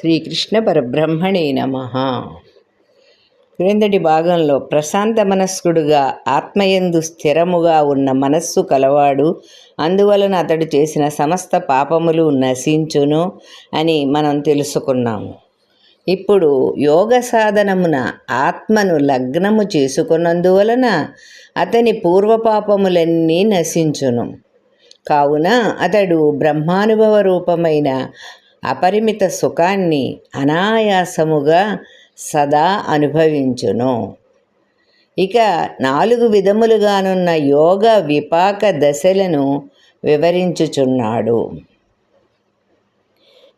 శ్రీకృష్ణ పరబ్రహ్మణే నమ. క్రిందటి భాగంలో ప్రశాంత మనస్కుడుగా ఆత్మయందు స్థిరముగా ఉన్న మనస్సు కలవాడు అందువలన అతడు చేసిన సమస్త పాపములు నశించును అని మనం తెలుసుకున్నాము. ఇప్పుడు యోగ సాధనమున ఆత్మను లగ్నము చేసుకున్నందువలన అతని పూర్వపాపములన్నీ నశించును. కావున అతడు బ్రహ్మానుభవ రూపమైన అపరిమిత సుఖాన్ని అనాయాసముగా సదా అనుభవించును. ఇక నాలుగు విధములుగానున్న యోగ విపాక దశలను వివరించుచున్నాడు.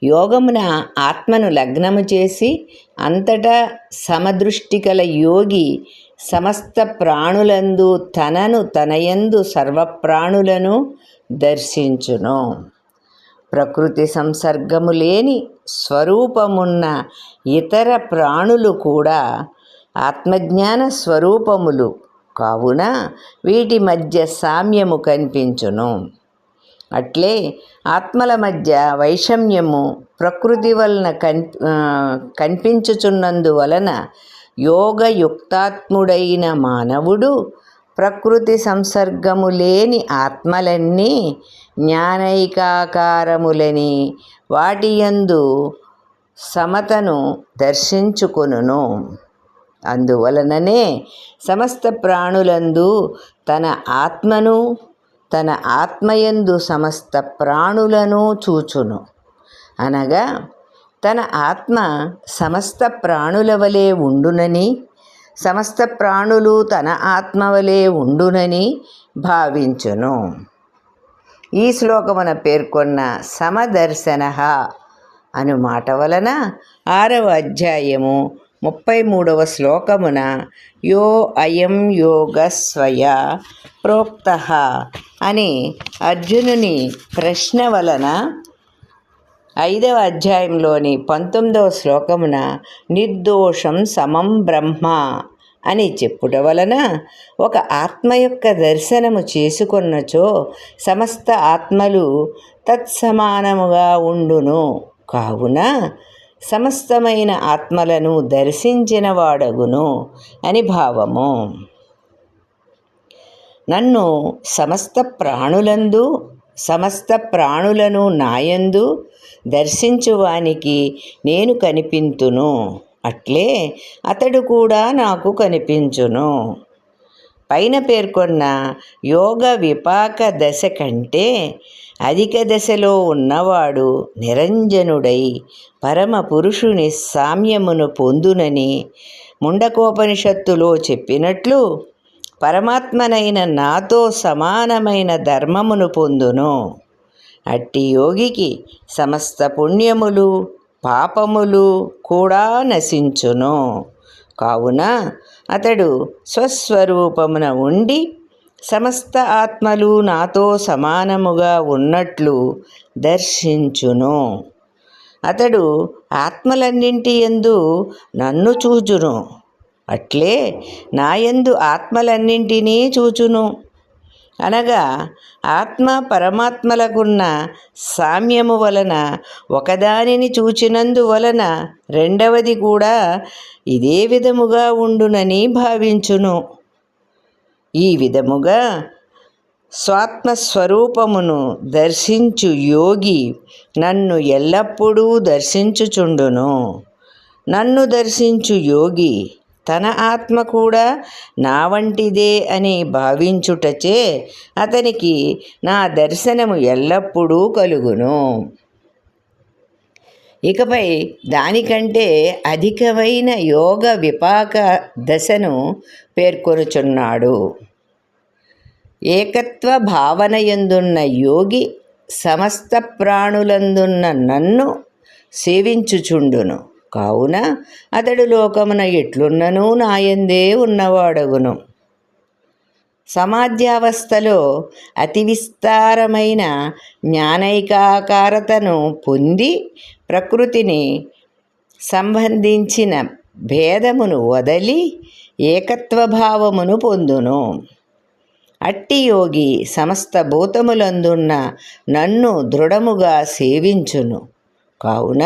యోగమున ఆత్మను లగ్నము చేసి అంతటా సమదృష్టి కల యోగి సమస్త ప్రాణులందు తనను తనయందు సర్వప్రాణులను దర్శించును. ప్రకృతి సంసర్గము లేని స్వరూపమున్న ఇతర ప్రాణులు కూడా ఆత్మజ్ఞాన స్వరూపములు కావున వీటి మధ్య సామ్యము కనిపించును. అట్లే ఆత్మల మధ్య వైషమ్యము ప్రకృతి వలన కన్ కనిపించుచున్నందువలన యోగయుక్తాత్ముడైన మానవుడు ప్రకృతి సంసర్గము లేని ఆత్మలన్నీ జ్ఞానైకాకారములని వాటియందు సమతను దర్శించుకొనును. అందువలననే సమస్త ప్రాణులందు తన ఆత్మను తన ఆత్మయందు సమస్త ప్రాణులను చూచును. అనగా తన ఆత్మ సమస్త ప్రాణుల వలె ఉండునని సమస్త ప్రాణులు తన ఆత్మవలే ఉండునని భావించును. ఈ శ్లోకమున పేర్కొన్న సమదర్శన అను మాట వలన ఆరవ అధ్యాయము ముప్పై మూడవ శ్లోకమున యో అయం యోగ స్వయ ప్రోక్త అని అర్జునుని ప్రశ్న వలన ఐదవ అధ్యాయంలోని పంతొమ్మిదవ శ్లోకమున నిర్దోషం సమం బ్రహ్మ అని చెప్పుట వలన ఒక ఆత్మ యొక్క దర్శనము చేసుకొన్నచో సమస్త ఆత్మలు తత్సమానముగా ఉండును. కావున సమస్తమైన ఆత్మలను దర్శించిన వాడగును అని భావము. నన్ను సమస్త ప్రాణులందు సమస్త ప్రాణులను నాయందు దర్శించువానికి నేను కనిపింతును. అట్లే అతడు కూడా నాకు కనిపించును. పైన పేర్కొన్న యోగ విపాక దశ కంటే అధిక దశలో ఉన్నవాడు నిరంజనుడై పరమ పురుషుని సామ్యమును పొందునని ముండకోపనిషత్తులో చెప్పినట్లు పరమాత్మనైన నాతో సమానమైన ధర్మమును పొందును. అట్టి యోగికి సమస్త పుణ్యములు పాపములు కూడా నశించును. కావున అతడు స్వస్వరూపమున ఉండి సమస్త ఆత్మలు నాతో సమానముగా ఉన్నట్లు దర్శించును. అతడు ఆత్మలన్నింటి ఎందు నన్ను చూచును. అట్లే నాయందు ఆత్మలన్నింటినీ చూచును. అనగా ఆత్మ పరమాత్మలకున్న సామ్యము వలన ఒకదానిని చూచినందు వలన రెండవది కూడా ఇదే విధముగా ఉండునని భావించును. ఈ విధముగా స్వాత్మస్వరూపమును దర్శించు యోగి నన్ను ఎల్లప్పుడూ దర్శించుచుండును. నన్ను దర్శించు యోగి తన ఆత్మ కూడా నా వంటిదే అని భావించుటచే అతనికి నా దర్శనము ఎల్లప్పుడూ కలుగును. ఇకపై దానికంటే అధికమైన యోగ విపాక దశను పేర్కొనుచున్నాడు. ఏకత్వ భావనయందున్న యోగి సమస్త ప్రాణులందున్న నన్ను సేవించుచుండును. కావున అతడు లోకమున ఎట్లున్నను నాయందే ఉన్నవాడగును. సమాధ్యావస్థలో అతి విస్తారమైన జ్ఞానైకాకారతను పొంది ప్రకృతిని సంబంధించిన భేదమును వదలి ఏకత్వభావమును పొందును. అట్టి యోగి సమస్త భూతములందున్న నన్ను దృఢముగా సేవించును. కావున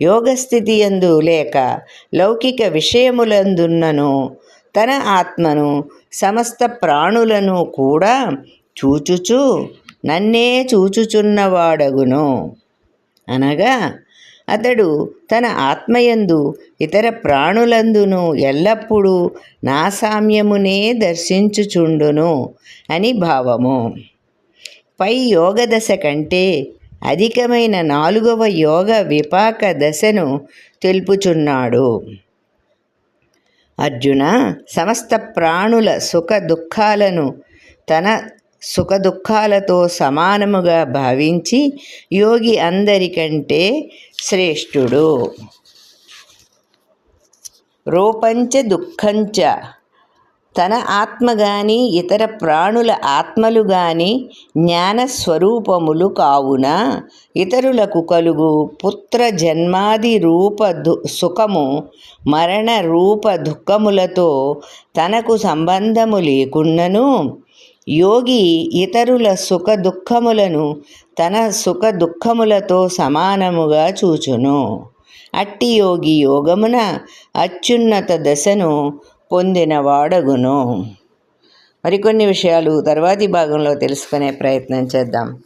యోగస్థితి యందు లేక లౌకిక విషయములందున్నను తన ఆత్మను సమస్త ప్రాణులను కూడా చూచుచు నన్నే చూచుచున్నవాడగును. అనగా అతడు తన ఆత్మయందు ఇతర ప్రాణులందును ఎల్లప్పుడూ నా సామ్యమునే దర్శించుచుండును అని భావము. పై యోగ దశ కంటే అధికమైన నాలుగవ యోగ విపాక దశను తెలుపుచున్నాడు. అర్జున సమస్త ప్రాణుల సుఖ దుఃఖాలను తన సుఖ దుఃఖాలతో సమానముగా భావించి యోగి అందరికంటే శ్రేష్ఠుడు. రూపంచ దుఃఖంచ తన ఆత్మ గాని ఇతర ప్రాణుల ఆత్మలు గాని జ్ఞానస్వరూపములు కావున ఇతరులకు కలుగు పుత్ర జన్మాది రూప దు సుఖము మరణ రూప దుఃఖములతో తనకు సంబంధము లేకున్నను యోగి ఇతరుల సుఖ దుఃఖములను తన సుఖ దుఃఖములతో సమానముగా చూచును. అట్టి యోగి యోగమున అత్యున్నత దశను పొందినవాడగును మరికొన్ని విషయాలు తర్వాతి భాగంలో తెలుసుకునే ప్రయత్నం చేద్దాం.